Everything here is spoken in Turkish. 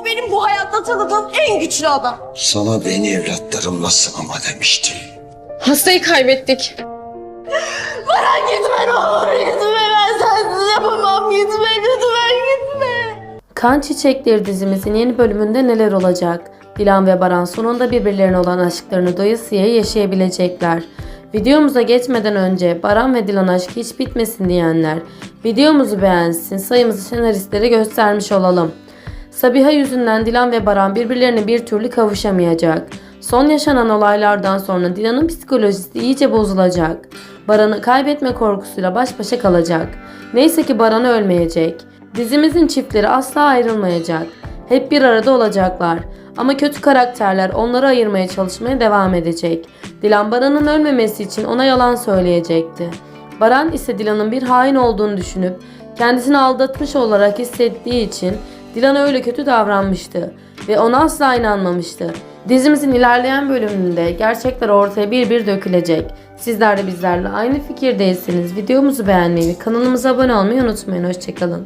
O benim bu hayatta tanıdığım en güçlü adam. Sana beni evlatlarımla sınama demiştim. Hastayı kaybettik. Baran gitme ne olur gitme. Ben sensiz yapamam. Gitme lütfen gitme. Kan Çiçekleri dizimizin yeni bölümünde neler olacak? Dilan ve Baran sonunda birbirlerine olan aşklarını doyasıya yaşayabilecekler. Videomuza geçmeden önce Baran ve Dilan aşkı hiç bitmesin diyenler videomuzu beğensin sayımızı senaristlere göstermiş olalım. Sabiha yüzünden Dilan ve Baran birbirlerine bir türlü kavuşamayacak. Son yaşanan olaylardan sonra Dilan'ın psikolojisi iyice bozulacak. Baran'ı kaybetme korkusuyla baş başa kalacak. Neyse ki Baran ölmeyecek. Dizimizin çiftleri asla ayrılmayacak. Hep bir arada olacaklar. Ama kötü karakterler onları ayırmaya çalışmaya devam edecek. Dilan Baran'ın ölmemesi için ona yalan söyleyecekti. Baran ise Dilan'ın bir hain olduğunu düşünüp kendisini aldatmış olarak hissettiği için Dilan'a öyle kötü davranmıştı ve ona asla inanmamıştı. Dizimizin ilerleyen bölümünde gerçekler ortaya bir bir dökülecek. Sizler de bizlerle aynı fikirdeyseniz videomuzu beğenmeyi ve kanalımıza abone olmayı unutmayın. Hoşçakalın.